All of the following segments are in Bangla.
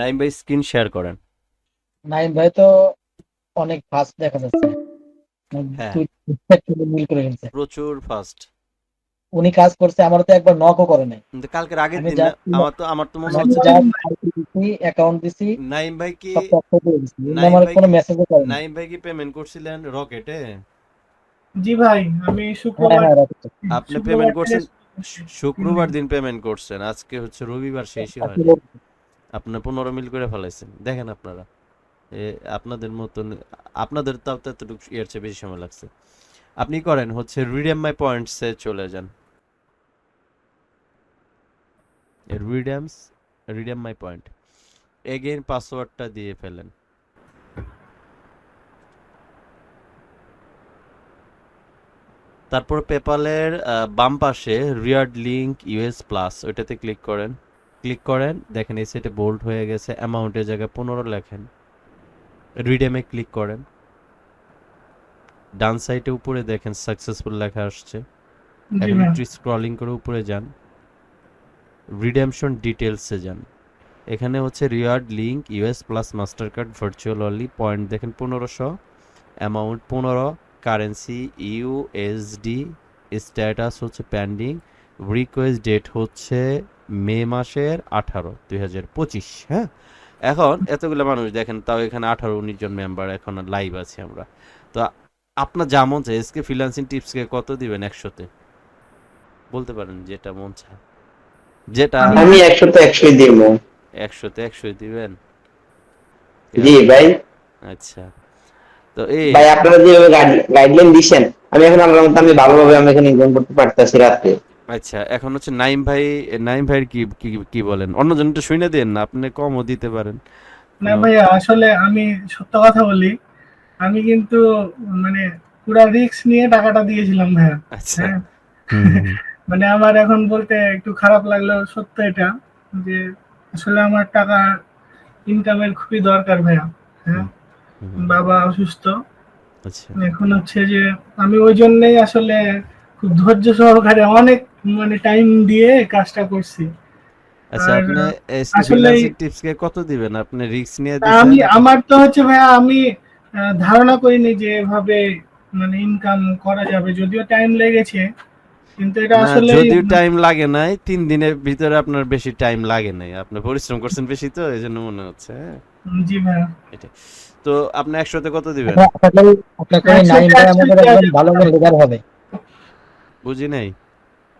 নাইম ভাই স্ক্রিন শেয়ার করেন। নাইম ভাই তো অনেক ফাস্ট দেখা যাচ্ছে। হ্যাঁ। মিল করে ফেলছে প্রচুর ফাস্ট উনি কাজ করছে আমার তো একবার নকও করে নাই। কিন্তু কালকের আগের দিন আমার তো আমার তো মনে হচ্ছে যা অ্যাকাউন্ট দিছি নাইম ভাই কি আমার ভাই কোনো মেসেজও করে নাইম ভাই কি পেমেন্ট করছিলেন রকেটে? জি ভাই আমি হ্যাঁ শুক্রবার হ্যাঁ আপনি পেমেন্ট করছেন শুক্রবার দিন পেমেন্ট করছেন আজকে হচ্ছে রবিবার শেষই হয় আপনার পনেরো মিল করে ফেলাইছেন। দেখেন আপনারা। এ, আপনাদের মতন, আপনাদের তাও তো এতটুকু এর চেয়ে বেশি সময় লাগছে। আপনি করেন, হচ্ছে রিডেম মাই পয়েন্টসে চলে যান। Redeems redeem my point again পাসওয়ার্ডটা দিয়ে ফেলেন। তারপর পেপালের বাম পাশে রিয়ার্ড লিঙ্ক ইউএস প্লাস ওইটাতে ক্লিক করেন। ক্লিক করেন দেখেন এই সেটে বোল্ড হয়ে গেছে অ্যামাউন্টের জায়গায় পনেরো লেখেন। রিডেমে ক্লিক করেন। ডান সাইডে উপরে দেখেন সাকসেসফুল লেখা আসছে। এখন একটু স্ক্রলিং করে উপরে যান। রিডেমশন ডিটেলসে যান। এখানে হচ্ছে reward link US plus Mastercard virtual only point দেখেন পনেরোশো। অ্যামাউন্ট পনেরো কারেন্সি ইউএসডি স্ট্যাটাস হচ্ছে পেন্ডিং রিকোয়েস্ট ডেট হচ্ছে মে মাসের আঠারো দুই হাজার পঁচিশ হ্যাঁ? এখন এতগুলো মানুষ দেখেন তাও এখানে আঠারো উনিশ জন মেম্বার এখন লাইভ আছি আমরা। তো আপনার যা মন চায় এসকে ফ্রিল্যান্সিং টিপসকে কত দিবেন একশোতে? বলতে পারেন যেটা মন চায়। যেটা আমি একশো তো একশোই দিব। একশোতে একশোই দিবেন? জি ভাই। আচ্ছা। তো এই ভাই আপনারা যেভাবে গাইডলাইন দিচ্ছেন আমি এখন আমার মতো আমি ভালোভাবে আমি এখানে ইনকাম করতে পারতেছি রাত্রে। আচ্ছা এখন হচ্ছে নাইম ভাই নাইম ভাইয়ের কি কি কি বলেন? অন্যজন একটু শুনে দেন না আপনি কমও দিতে পারেন। না ভাইয়া আসলে আমি সত্য কথা বলি আমি কিন্তু মানে পুরা রিস্ক নিয়ে টাকাটা দিয়েছিলাম ভাইয়া। আচ্ছা। হ্যাঁ। মানে আমার এখন বলতে একটু খারাপ লাগলেও সত্য এটা যে আসলে আমার টাকা ইনকামের খুবই দরকার ভাইয়া হ্যাঁ। বাবা অসুস্থ। আচ্ছা। এখন হচ্ছে যে আমি ওই জন্যই আসলে খুব ধৈর্য সহকারে অনেক মানে টাইম দিয়ে কাজটা করছি। আচ্ছা আপনি ফ্রিল্যান্সিং টিপসকে কত দিবেন? আপনি রিস্ক নিয়ে আমি আমার তো হচ্ছে ভাইয়া আমি ধারণা করিনি যে এভাবে মানে ইনকাম করা যাবে যদিও টাইম লেগেছে কিন্তু এটা আসলে যদিও টাইম লাগে নাই তিন দিনের ভিতরে আপনার বেশি টাইম লাগে নাই। আপনি পরিশ্রম করছেন বেশি তো এই জন্য মনে হচ্ছে হ্যাঁ? জি ভাইয়া। তো আপনি একশোতে কত দিবেন? আমাদের ভালো হবে। বুঝি নাই?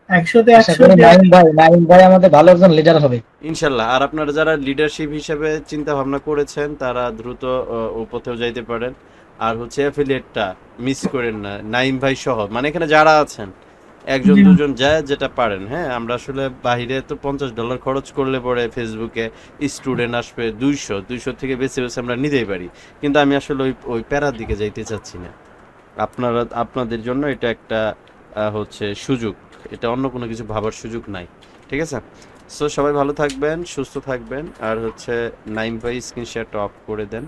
একশোতে একশো নাইম ভাই নাইম ভাই আমাদের ভালো একজন লিডার হবে। ইনশাল্লাহ আর আপনারা যারা লিডারশিপ হিসেবে চিন্তা ভাবনা করেছেন তারা দ্রুত যাইতে পারেন। আর হচ্ছে অ্যাফিলিয়েটটা মিস করেন না নাইম ভাই সহ। মানে এখানে যারা আছেন একজন দুজন যায় যেটা পারেন হ্যাঁ? আমরা আসলে বাইরে তো পঞ্চাশ ডলার খরচ করলে পরে ফেসবুকে স্টুডেন্ট আসবে দুইশো দুইশো থেকে বেশি বেশি আমরা নিতেই পারি। কিন্তু আমি আসলে ওই ওই প্যারার দিকে যাইতে চাচ্ছি না। আপনারা আপনাদের জন্য এটা একটা হচ্ছে সুযোগ। এটা অন্য কোনো কিছু ভাবার সুযোগ নাই। ঠিক আছে? সো সবাই ভালো থাকবেন, সুস্থ থাকবেন, আর হচ্ছে নাইম ভাই স্ক্রিন শেয়ারটা অফ করে দেন।